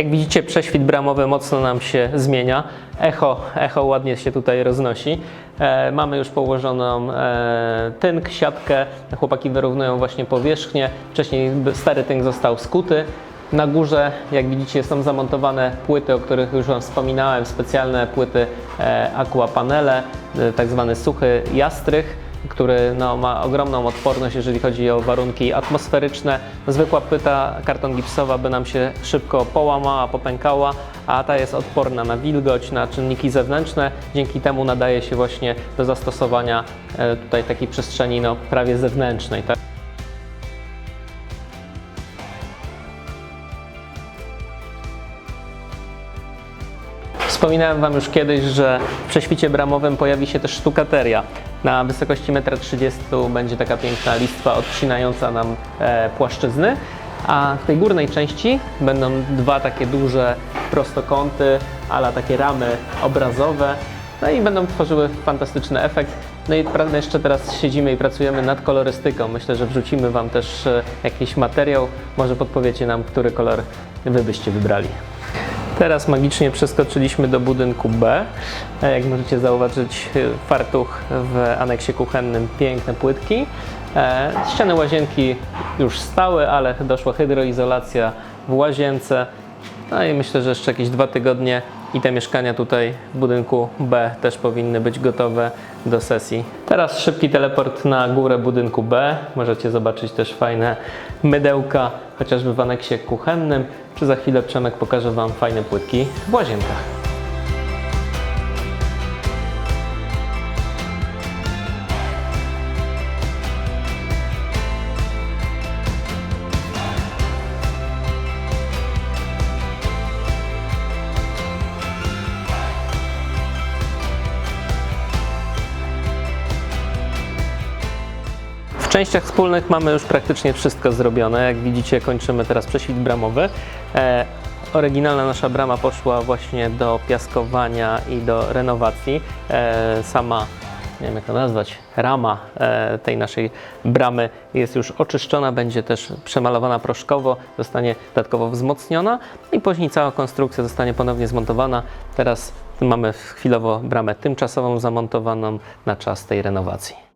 Jak widzicie, prześwit bramowy mocno nam się zmienia. Echo, echo ładnie się tutaj roznosi. E, mamy już położoną e, tynk, siatkę. Chłopaki wyrównują właśnie powierzchnię. Wcześniej stary tynk został skuty. Na górze, jak widzicie, są zamontowane płyty, o których już Wam wspominałem, specjalne płyty e, e, tak zwany suchy jastrych który no, ma ogromną odporność, jeżeli chodzi o warunki atmosferyczne. Zwykła płyta karton gipsowa by nam się szybko połamała, popękała, a ta jest odporna na wilgoć, na czynniki zewnętrzne. Dzięki temu nadaje się właśnie do zastosowania e, tutaj takiej przestrzeni no, prawie zewnętrznej. Tak? Wspominałem Wam już kiedyś, że w prześwicie bramowym pojawi się też sztukateria. Na wysokości 1,30 m będzie taka piękna listwa odcinająca nam e, płaszczyzny, a w tej górnej części będą dwa takie duże prostokąty, ala takie ramy obrazowe, no i będą tworzyły fantastyczny efekt. No i jeszcze teraz siedzimy i pracujemy nad kolorystyką. Myślę, że wrzucimy Wam też e, jakiś materiał, może podpowiecie nam, który kolor Wy byście wybrali. Teraz magicznie przeskoczyliśmy do budynku B. E, Jak możecie zauważyć, e, fartuch w aneksie kuchennym, piękne płytki. E, Ściany łazienki już stały, ale doszła hydroizolacja w łazience. No i myślę, że jeszcze jakieś dwa tygodnie i te mieszkania tutaj w budynku B też powinny być gotowe do sesji. Teraz szybki teleport na górę budynku B. Możecie zobaczyć też fajne mydełka, chociażby w aneksie kuchennym, czy za chwilę Przemek pokaże Wam fajne płytki w łazienkach. Częściach wspólnych mamy już praktycznie wszystko zrobione. Jak widzicie, kończymy teraz prześwit bramowy. E, oryginalna nasza brama poszła właśnie do piaskowania i do renowacji. E, sama, nie wiem jak to nazwać, rama e, tej naszej bramy jest już oczyszczona, będzie też przemalowana proszkowo, zostanie dodatkowo wzmocniona i później cała konstrukcja zostanie ponownie zmontowana. Teraz mamy chwilowo bramę tymczasową zamontowaną na czas tej renowacji.